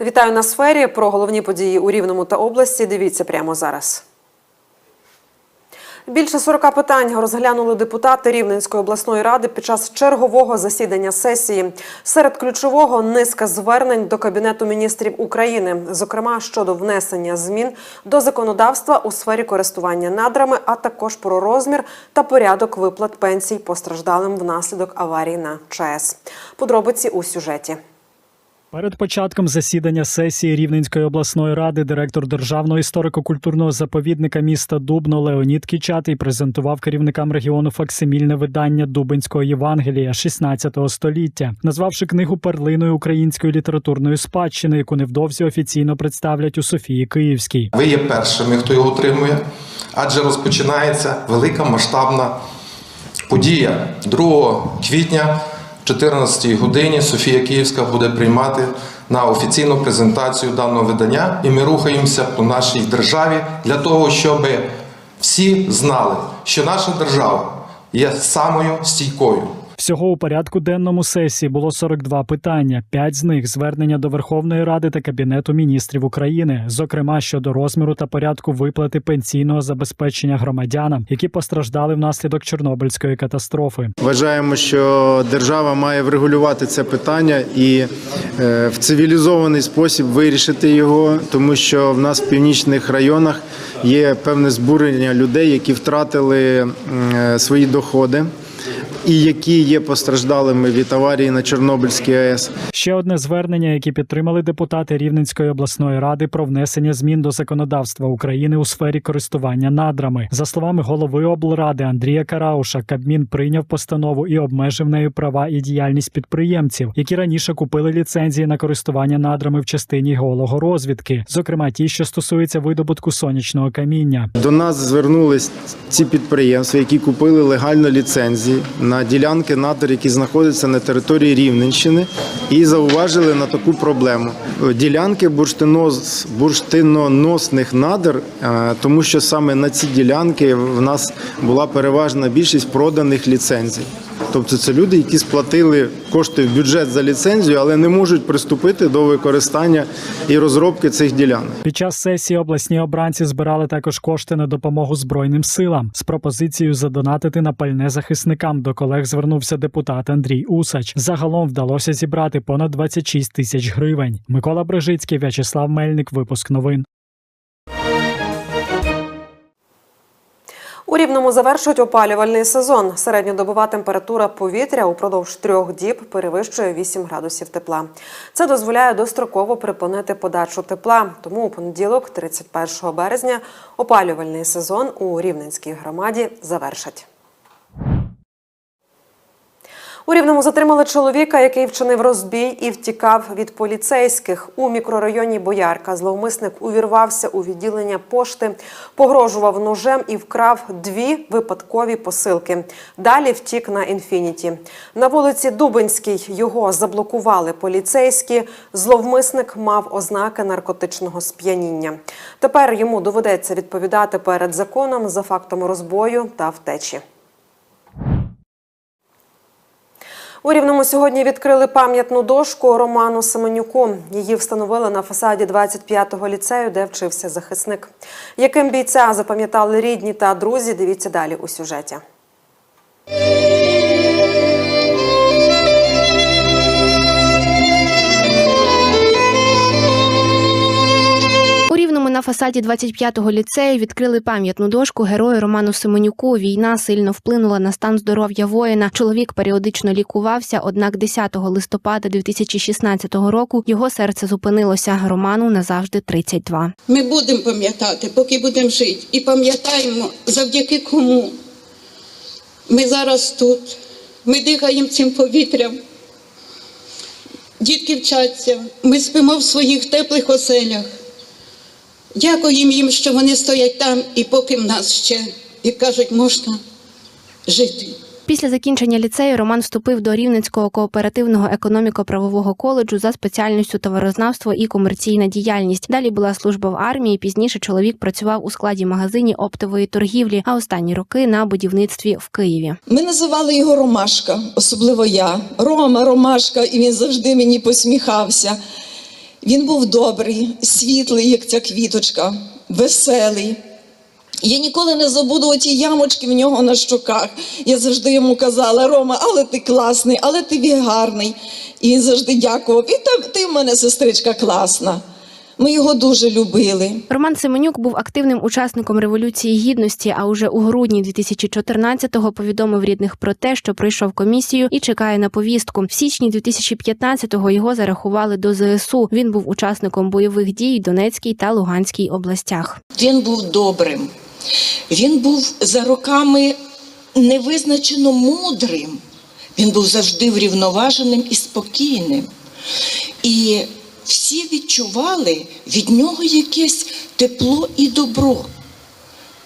Вітаю на сфері. Про головні події у Рівному та області. Дивіться прямо зараз. Більше 40 питань розглянули депутати Рівненської обласної ради під час чергового засідання сесії. Серед ключового низка звернень до Кабінету міністрів України, зокрема щодо внесення змін до законодавства у сфері користування надрами, а також про розмір та порядок виплат пенсій постраждалим внаслідок аварії на ЧАЕС. Подробиці у сюжеті. Перед початком засідання сесії Рівненської обласної ради директор Державного історико-культурного заповідника міста Дубно Леонід Кічатий презентував керівникам регіону факсимільне видання Дубинського Євангелія 16 століття, назвавши книгу перлиною української літературної спадщини, яку невдовзі офіційно представлять у Софії Київській. Ви є першими, хто його отримує, адже розпочинається велика масштабна подія 2 квітня. В 14 годині Софія Київська буде приймати на офіційну презентацію даного видання, і ми рухаємося по нашій державі для того, щоб всі знали, що наша держава є самою стійкою. Всього у порядку денному сесії було 42 питання. П'ять з них звернення до Верховної Ради та Кабінету міністрів України, зокрема щодо розміру та порядку виплати пенсійного забезпечення громадянам, які постраждали внаслідок Чорнобильської катастрофи. Вважаємо, що держава має врегулювати це питання і е, в цивілізований спосіб вирішити його, тому що в нас в північних районах є певне збурення людей, які втратили е, свої доходи. І які є постраждалими від аварії на Чорнобильській АЕС. Ще одне звернення, яке підтримали депутати Рівненської обласної ради про внесення змін до законодавства України у сфері користування надрами. За словами голови облради Андрія Карауша, Кабмін прийняв постанову і обмежив нею права і діяльність підприємців, які раніше купили ліцензії на користування надрами в частині геологорозвідки, зокрема ті, що стосуються видобутку сонячного каміння. До нас звернулись ці підприємства, які купили легально ліцензії на ділянки надр, які знаходяться на території Рівненщини, і зауважили на таку проблему. Ділянки бурштиноносних надр, е, тому що саме на ці ділянки в нас була переважна більшість проданих ліцензій. Тобто це люди, які сплатили кошти в бюджет за ліцензію, але не можуть приступити до використання і розробки цих ділянок. Під час сесії обласні обранці збирали також кошти на допомогу збройним силам з пропозицією задонатити на пальне захисникам. До колег звернувся депутат Андрій Усач. Загалом вдалося зібрати понад 26 тисяч гривень. Микола Брижицький, В'ячеслав Мельник. Випуск новин. У Рівному завершують опалювальний сезон. Середньодобова температура повітря упродовж трьох діб перевищує 8 градусів тепла. Це дозволяє достроково припинити подачу тепла. Тому у понеділок, 31 березня, опалювальний сезон у Рівненській громаді завершать. У Рівному затримали чоловіка, який вчинив розбій і втікав від поліцейських. У мікрорайоні Боярка зловмисник увірвався у відділення пошти, погрожував ножем і вкрав дві випадкові посилки. Далі втік на інфініті. На вулиці Дубинській його заблокували поліцейські. Зловмисник мав ознаки наркотичного сп'яніння. Тепер йому доведеться відповідати перед законом за фактом розбою та втечі. У Рівному сьогодні відкрили пам'ятну дошку Роману Семенюку. Її встановили на фасаді 25-го ліцею, де вчився захисник. Яким бійця запам'ятали рідні та друзі, дивіться далі у сюжеті. На фасаді 25-го ліцею відкрили пам'ятну дошку герою Роману Семенюку. Війна сильно вплинула на стан здоров'я воїна. Чоловік періодично лікувався, однак 10 листопада 2016 року його серце зупинилося. Роману назавжди 32. Ми будемо пам'ятати, поки будемо жити. І пам'ятаємо, завдяки кому. Ми зараз тут. Ми дихаємо цим повітрям. Дітки вчаться, ми спимо в своїх теплих оселях. Дякуємо їм, що вони стоять там, і поки в нас ще, як кажуть, можна жити. Після закінчення ліцею Роман вступив до Рівненського кооперативного економіко-правового коледжу за спеціальністю товарознавство і комерційна діяльність. Далі була служба в армії. Пізніше чоловік працював у складі магазині оптової торгівлі, а останні роки на будівництві в Києві. Ми називали його Ромашка, особливо я. Рома, Ромашка, і він завжди мені посміхався. Він був добрий, світлий, як ця квіточка, веселий. Я ніколи не забуду оті ямочки в нього на щоках. Я завжди йому казала: Рома, але ти класний, але ти гарний. І він завжди дякував. І ти в мене сестричка класна. Ми його дуже любили. Роман Семенюк був активним учасником революції гідності. А уже у грудні 2014-го повідомив рідних про те, що пройшов комісію і чекає на повістку. В січні 2015-го його зарахували до ЗСУ. Він був учасником бойових дій в Донецькій та Луганській областях. Він був добрим. Він був за роками невизначено мудрим. Він був завжди врівноваженим і спокійним. І всі відчували від нього якесь тепло і добро.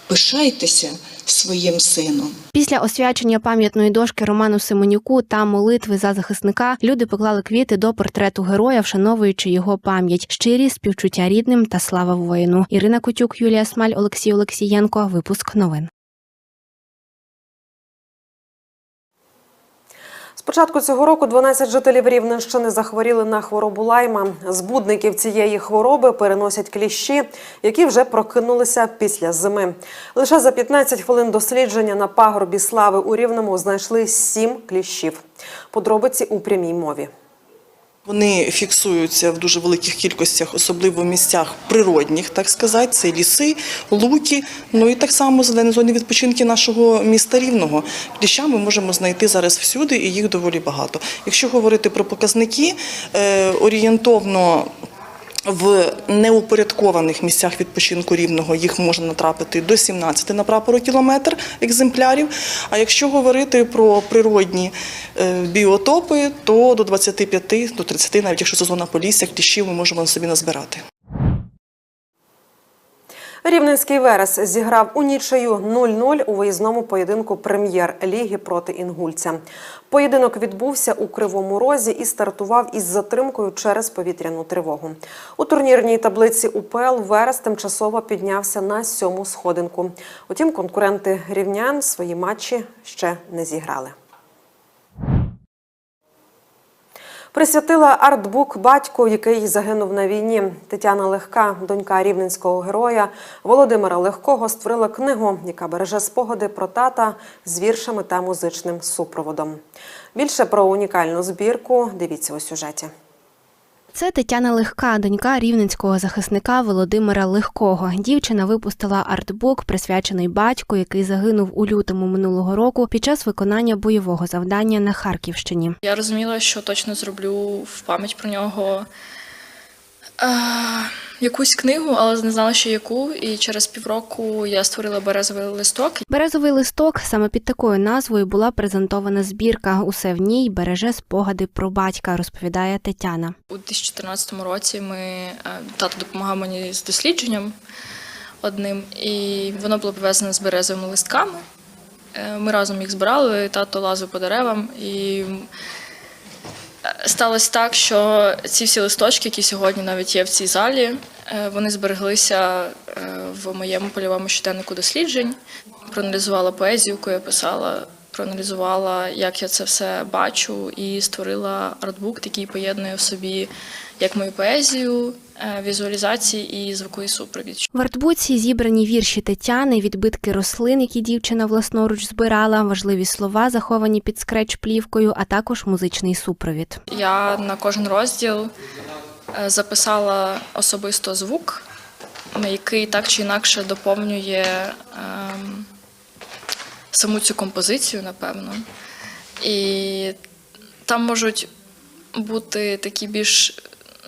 Пишайтеся своїм сином. Після освячення пам'ятної дошки Роману Семенюку та молитви за захисника люди поклали квіти до портрету героя, вшановуючи його пам'ять. Щирі співчуття рідним та слава воїну. Ірина Кутюк, Юлія Смаль, Олексій Олексієнко. Випуск новин. З початку цього року 12 жителів Рівненщини захворіли на хворобу лайма. Збудників цієї хвороби переносять кліщі, які вже прокинулися після зими. Лише за 15 хвилин дослідження на пагорбі слави у Рівному знайшли сім кліщів. Подробиці у прямій мові. Вони фіксуються в дуже великих кількостях, особливо в місцях природних, так сказати, це ліси, луки, ну і так само зелені зони відпочинки нашого міста Рівного. Кліща ми можемо знайти зараз всюди, і їх доволі багато. Якщо говорити про показники, е, орієнтовно. В неупорядкованих місцях відпочинку рівного їх можна натрапити до 17 на прапорокілометр екземплярів. А якщо говорити про природні е, біотопи, то до 25 до 30, навіть якщо це зона полісся, кліщів ми можемо собі назбирати. Рівненський Верес зіграв у нічию 0-0 у виїзному поєдинку прем'єр-ліги проти інгульця. Поєдинок відбувся у Кривому Розі і стартував із затримкою через повітряну тривогу. У турнірній таблиці УПЛ Верес тимчасово піднявся на сьому сходинку. Утім, конкуренти рівнян свої матчі ще не зіграли. Присвятила артбук батьку, який загинув на війні. Тетяна Легка, донька рівненського героя Володимира Легкого, створила книгу, яка береже спогади про тата з віршами та музичним супроводом. Більше про унікальну збірку дивіться у сюжеті. Це Тетяна Легка, донька рівненського захисника Володимира Легкого. Дівчина випустила артбук, присвячений батьку, який загинув у лютому минулого року під час виконання бойового завдання на Харківщині. Я розуміла, що точно зроблю в пам'ять про нього якусь книгу, але не знала, ще яку. І через півроку я створила березовий листок. Березовий листок саме під такою назвою була презентована збірка. Усе в ній береже спогади про батька, розповідає Тетяна. У 2014 році ми е, тато допомагав мені з дослідженням одним, і воно було пов'язане з березовими листками. Е, Ми разом їх збирали, тато лазив по деревам і. Сталося так, що ці всі листочки, які сьогодні навіть є в цій залі, е, вони збереглися е, в моєму польовому щоденнику досліджень. Проаналізувала поезію, яку я писала, проаналізувала, як я це все бачу, і створила артбук, який поєднує в собі як мою поезію, візуалізації і звуковий супровід. В артбуці зібрані вірші Тетяни, відбитки рослин, які дівчина власноруч збирала, важливі слова, заховані під скреч-плівкою, а також музичний супровід. Я на кожен розділ е, записала особисто звук, який так чи інакше доповнює ем, саму цю композицію, напевно. І там можуть бути такі більш,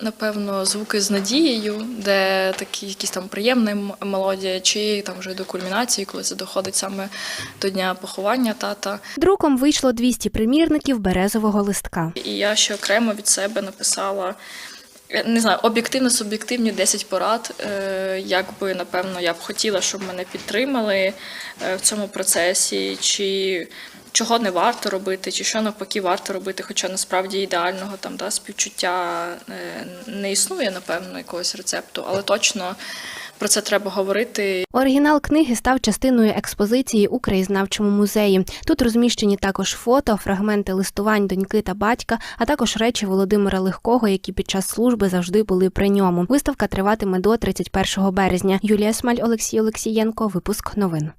напевно, звуки з надією, де такі якісь там приємна м- мелодія, чи там вже до кульмінації, коли це доходить саме до дня поховання тата. Друком вийшло 200 примірників березового листка. І я ще окремо від себе написала. е, Не знаю, об'єктивно, суб'єктивні 10 порад. е, Як би, напевно, я б хотіла, щоб мене підтримали е, в цьому процесі, чи чого не варто робити, чи що навпаки варто робити, хоча насправді ідеального там да, співчуття е, не існує, напевно, якогось рецепту, але точно про це треба говорити. Оригінал книги став частиною експозиції у краєзнавчому музеї. Тут розміщені також фото, фрагменти листувань доньки та батька, а також речі Володимира Легкого, які під час служби завжди були при ньому. Виставка триватиме до 31 березня. Юлія Смаль, Олексій Олексієнко. Випуск новин.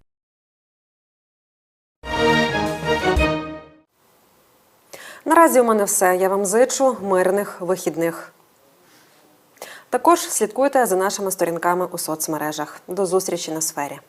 Наразі у мене все. Я вам зичу мирних вихідних. Також слідкуйте за нашими сторінками у соцмережах. До зустрічі на сфері.